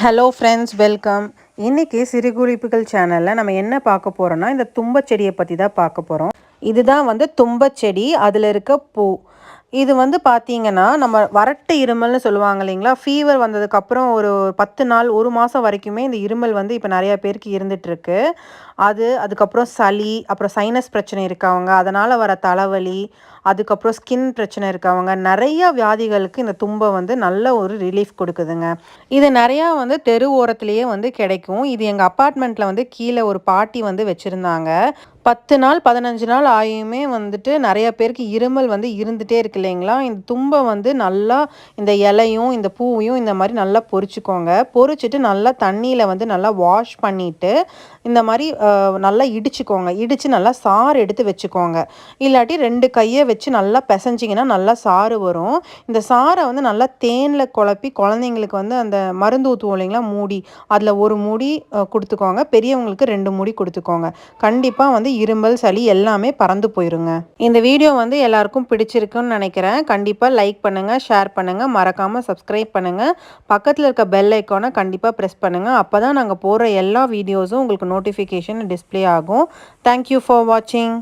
Hello friends welcome இன்றைக்கி சிறுகுறிப்புகள் சேனலில் நம்ம என்ன பார்க்க போகிறோன்னா இந்த தும்பச்செடியை பற்றி தான் பார்க்க போகிறோம் இதுதான் வந்து தும்பச்செடி அதில் இருக்க பூ. இது வந்து பார்த்தீங்கன்னா நம்ம வறட்டு இருமல்னு சொல்லுவாங்க இல்லைங்களா? ஃபீவர் வந்ததுக்கப்புறம் ஒரு பத்து நாள் ஒரு மாதம் வரைக்குமே இந்த இருமல் வந்து இப்போ நிறையா பேருக்கு இருந்துகிட்ருக்கு அது அதுக்கப்புறம் சளி அப்புறம் சைனஸ் பிரச்சனை இருக்கவங்க அதனால் வர தலைவலி அதுக்கப்புறம் ஸ்கின் பிரச்சனை இருக்கவங்க நிறைய வியாதிகளுக்கு இந்த தும்பை வந்து நல்ல ஒரு ரிலீஃப் கொடுக்குதுங்க. இது நிறையா வந்து தெரு ஓரத்துலேயே வந்து கிடைக்கும். இது எங்கள் அப்பார்ட்மெண்ட்டில் வந்து கீழே ஒரு பாட்டி வந்து வச்சுருந்தாங்க. பத்து நாள் பதினஞ்சு நாள் ஆகியுமே வந்துட்டு நிறைய பேருக்கு இருமல் வந்து இருந்துகிட்டே இருக்கு இல்லைங்களா? இந்த தும்பை வந்து நல்லா இந்த இலையும் இந்த பூவையும் இந்த மாதிரி நல்லா பொறிச்சிக்கோங்க பொறிச்சிட்டு நல்லா தண்ணியில் வந்து நல்லா வாஷ் பண்ணிவிட்டு இந்த மாதிரி நல்லா இடிச்சுக்கோங்க. இடித்து நல்லா சாறு எடுத்து வச்சுக்கோங்க. இல்லாட்டி ரெண்டு கையை வச்சு வச்சு நல்லா பிசைஞ்சிங்கன்னா நல்லா சாறு வரும். இந்த சாறை வந்து நல்லா தேனில் குழப்பி குழந்தைங்களுக்கு வந்து அந்த மருந்து ஊற்றுவோம் இல்லைங்களா? மூடி. அதில் ஒரு மூடி கொடுத்துக்கோங்க. பெரியவங்களுக்கு ரெண்டு மூடி கொடுத்துக்கோங்க. கண்டிப்பாக வந்து இரும்பல் சளி எல்லாமே பறந்து போயிருங்க. இந்த வீடியோ வந்து எல்லாருக்கும் பிடிச்சிருக்குன்னு நினைக்கிறேன். கண்டிப்பாக லைக் பண்ணுங்கள் ஷேர் பண்ணுங்கள் மறக்காமல் சப்ஸ்கிரைப் பண்ணுங்கள் பக்கத்தில் இருக்க பெல் ஐக்கானை கண்டிப்பாக ப்ரெஸ் பண்ணுங்கள் அப்போ தான் நாங்கள் போடுற எல்லா வீடியோஸும் உங்களுக்கு நோட்டிஃபிகேஷன் டிஸ்பிளே ஆகும். தேங்க்யூ ஃபார் வாட்சிங்